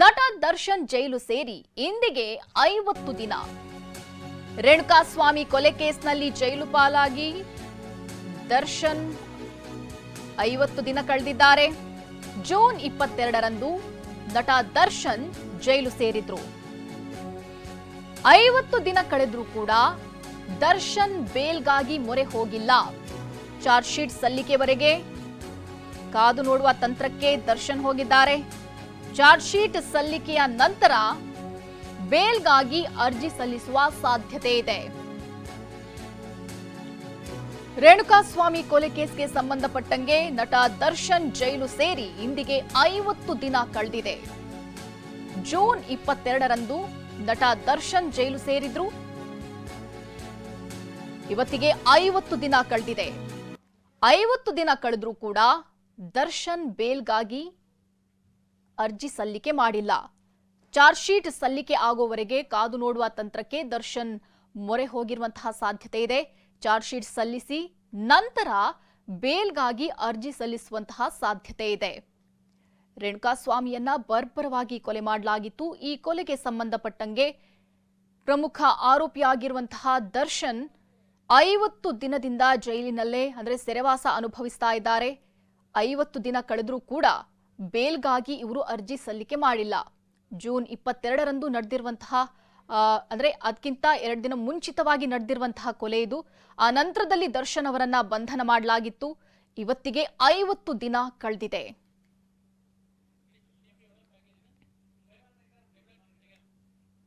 ನಟ ದರ್ಶನ್ ಜೈಲು ಸೇರಿ ಇಂದಿಗೆ ಐವತ್ತು ದಿನ. ರೇಣುಕಾಸ್ವಾಮಿ ಕೊಲೆ ಕೇಸ್ನಲ್ಲಿ ಜೈಲು ಪಾಲಾಗಿ ದರ್ಶನ್ ಐವತ್ತು ದಿನ ಕಳೆದಿದ್ದಾರೆ. ಜೂನ್ ಇಪ್ಪತ್ತೆರಡರಂದು ನಟ ದರ್ಶನ್ ಜೈಲು ಸೇರಿದ್ರು. ಐವತ್ತು ದಿನ ಕಳೆದ್ರೂ ಕೂಡ ದರ್ಶನ್ ಬೇಲ್ಗಾಗಿ ಮೊರೆ ಹೋಗಿಲ್ಲ. ಚಾರ್ಜ್ ಶೀಟ್ ಸಲ್ಲಿಕೆವರೆಗೆ ಕಾದು ನೋಡುವ ತಂತ್ರಕ್ಕೆ ದರ್ಶನ್ ಹೋಗಿದ್ದಾರೆ. ಚಾರ್ಜ್ ಶೀಟ್ ಸಲ್ಲಿಕೆಯ ನಂತರ ಬೇಲ್ಗಾಗಿ ಅರ್ಜಿ ಸಲ್ಲಿಸುವ ಸಾಧ್ಯತೆ ಇದೆ. ರೇಣುಕಾಸ್ವಾಮಿ ಕೊಲೆ ಕೇಸ್ಗೆ ಸಂಬಂಧಪಟ್ಟಂಗೆ ನಟ ದರ್ಶನ್ ಜೈಲು ಸೇರಿ ಇಂದಿಗೆ ಐವತ್ತು ದಿನ ಕಳೆದಿದೆ. ಜೂನ್ ಇಪ್ಪತ್ತೆರಡರಂದು ನಟ ದರ್ಶನ್ ಜೈಲು ಸೇರಿದ್ರು. ಇವತ್ತಿಗೆ ಐವತ್ತು ದಿನ ಕಳೆದಿದೆ. ಐವತ್ತು ದಿನ ಕಳೆದ್ರೂ ಕೂಡ ದರ್ಶನ್ ಬೇಲ್ಗಾಗಿ ಅರ್ಜಿ ಸಲ್ಲಿಕೆ ಮಾಡಿಲ್ಲ. ಚಾರ್ಜ್ ಶೀಟ್ ಸಲ್ಲಿಕೆ ಆಗುವವರೆಗೆ ಕಾದು ನೋಡುವ ತಂತ್ರಕ್ಕೆ ದರ್ಶನ್ ಮೊರೆ ಹೋಗಿರುವಂತಹ ಸಾಧ್ಯತೆ ಇದೆ. ಚಾರ್ಜ್ ಶೀಟ್ ಸಲ್ಲಿಸಿ ನಂತರ ಬೇಲ್ಗಾಗಿ ಅರ್ಜಿ ಸಲ್ಲಿಸುವಂತಹ ಸಾಧ್ಯತೆ ಇದೆ. ರೇಣುಕಾಸ್ವಾಮಿಯನ್ನ ಬರ್ಬರವಾಗಿ ಕೊಲೆ ಮಾಡಲಾಗಿತ್ತು. ಈ ಕೊಲೆಗೆ ಸಂಬಂಧಪಟ್ಟಂಗೆ ಪ್ರಮುಖ ಆರೋಪಿಯಾಗಿರುವಂತಹ ದರ್ಶನ್ ಐವತ್ತು ದಿನದಿಂದ ಜೈಲಿನಲ್ಲೇ ಅಂದ್ರೆ ಸೆರೆವಾಸ ಅನುಭವಿಸ್ತಾ ಇದ್ದಾರೆ. ಐವತ್ತು ದಿನ ಕಳೆದರೂ ಕೂಡ ಬೇಲ್ಗಾಗಿ ಇವರು ಅರ್ಜಿ ಸಲ್ಲಿಕೆ ಮಾಡಿಲ್ಲ. ಜೂನ್ ಇಪ್ಪತ್ತೆರಡರಂದು ನಡೆದಿರುವಂತಹ ಅಂದರೆ ಅದಕ್ಕಿಂತ ಎರಡು ದಿನ ಮುಂಚಿತವಾಗಿ ನಡೆದಿರುವಂತಹ ಕೊಲೆ ಇದು. ಆ ನಂತರದಲ್ಲಿ ದರ್ಶನ್ ಅವರನ್ನ ಬಂಧನ ಮಾಡಲಾಗಿತ್ತು. ಇವತ್ತಿಗೆ ಐವತ್ತು ದಿನ ಕಳೆದಿದೆ.